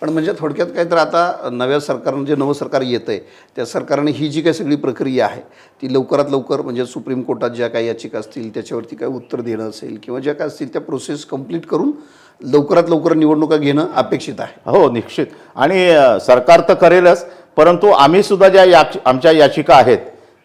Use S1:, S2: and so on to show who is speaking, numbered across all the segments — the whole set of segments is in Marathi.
S1: पण म्हणजे थोडक्यात काय तर आता नव्या सरकारनं जे नवं सरकार येतं आहे त्या सरकारने ही जी काही सगळी प्रक्रिया आहे ती लवकरात लवकर म्हणजे सुप्रीम कोर्टात ज्या काही याचिका असतील त्याच्यावरती काय उत्तर देणं असेल किंवा ज्या काय असतील त्या प्रोसेस कंप्लीट करून लवकरात लवकर निवडणुका घेणं अपेक्षित आहे.
S2: हो निश्चित. आणि सरकार तर करेलच परंतु आम्ही सुद्धा ज्या याच आमच्या याचिका आहेत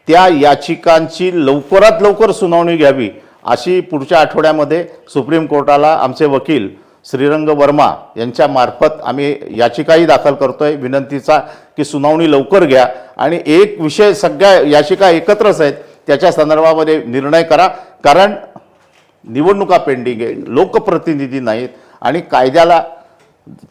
S2: त्या याचिकांची लवकरात लवकर सुनावणी घ्यावी अशी पुढच्या आठवड्यामध्ये सुप्रीम कोर्टाला आमचे वकील श्रीरंग वर्मा यांच्या मार्फत आम्ही याचिकाही दाखल करतोय. विनंतीचा की सुनावणी लवकर घ्या. आणि एक विषय सगळ्या याचिका एकत्रच आहेत त्याच्या संदर्भामध्ये निर्णय करा. कारण निवडणुका पेंडिंग आहे लोकप्रतिनिधी नाहीत आणि कायद्याला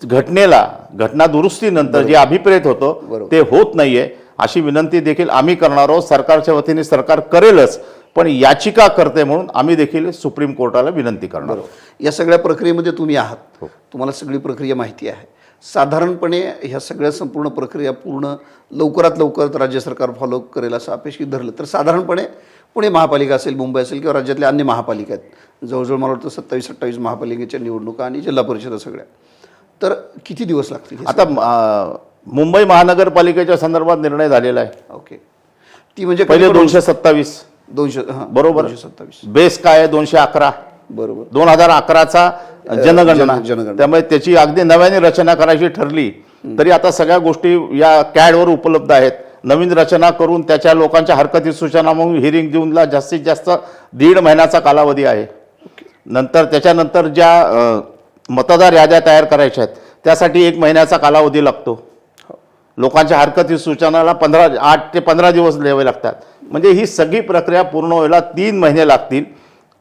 S2: घटनेला घटना दुरुस्तीनंतर जे अभिप्रेत होतं. ते होत नाहीये. अशी विनंती देखील आम्ही करणार आहोत. सरकारच्या वतीने सरकार करेलच. पण याचिका करते म्हणून आम्ही देखील सुप्रीम कोर्टाला विनंती करणार
S1: या सगळ्या प्रक्रियेमध्ये तुम्ही आहात. तुम्हाला सगळी प्रक्रिया माहिती आहे. साधारणपणे ह्या सगळ्या संपूर्ण प्रक्रिया पूर्ण लवकरात लवकर राज्य सरकार फॉलो करेल असं अपेक्षित धरलं तर साधारणपणे पुणे महापालिका असेल मुंबई असेल किंवा राज्यातल्या अन्य महापालिका आहेत. जवळजवळ मला वाटतं सत्तावीस अठ्ठावीस महापालिकेच्या निवडणुका आणि जिल्हा परिषदा सगळ्या. तर किती दिवस लागतील हे
S2: आता मुंबई महानगरपालिकेच्या संदर्भात निर्णय झालेला आहे?
S1: ओके. ती म्हणजे
S2: पहिले दोनशे सत्तावीस.
S1: दोनशे हां
S2: बरोबर.
S1: सत्तावीस.
S2: बेस काय आहे? दोनशे अकरा.
S1: बरोबर.
S2: दोन हजार अकराचा जनगणना.
S1: जन- जनगणना.
S2: त्यामुळे त्याची अगदी नव्याने रचना करायची ठरली तरी आता सगळ्या गोष्टी या कॅडवर उपलब्ध आहेत. नवीन रचना करून त्याच्या लोकांच्या हरकती सूचना म्हणून हिअरिंग देऊनला जास्तीत जास्त दीड महिन्याचा कालावधी आहे. नंतर त्याच्यानंतर ज्या अ, मतदार याद्या तयार करायच्या आहेत त्यासाठी एक महिन्याचा कालावधी लागतो. लोकांच्या हरकती सूचनाला पंधरा आठ ते पंधरा दिवस द्यावे लागतात. म्हणजे ही सगळी प्रक्रिया पूर्ण व्हायला तीन महिने लागतील.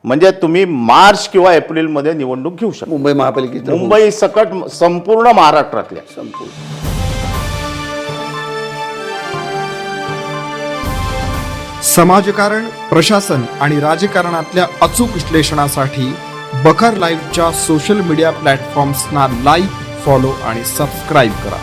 S2: म्हणजे तुम्ही मार्च किंवा एप्रिलमध्ये निवडणूक घेऊ शकता.
S1: मुंबई महापालिकेत
S2: मुंबई सकट संपूर्ण महाराष्ट्रातल्या.
S1: संपूर्ण.
S3: समाजकारण प्रशासन आणि राजकारणातल्या अचूक विश्लेषणासाठी बखर लाईव्हच्या सोशल मीडिया प्लॅटफॉर्म्सना लाईक फॉलो आणि सबस्क्राईब करा.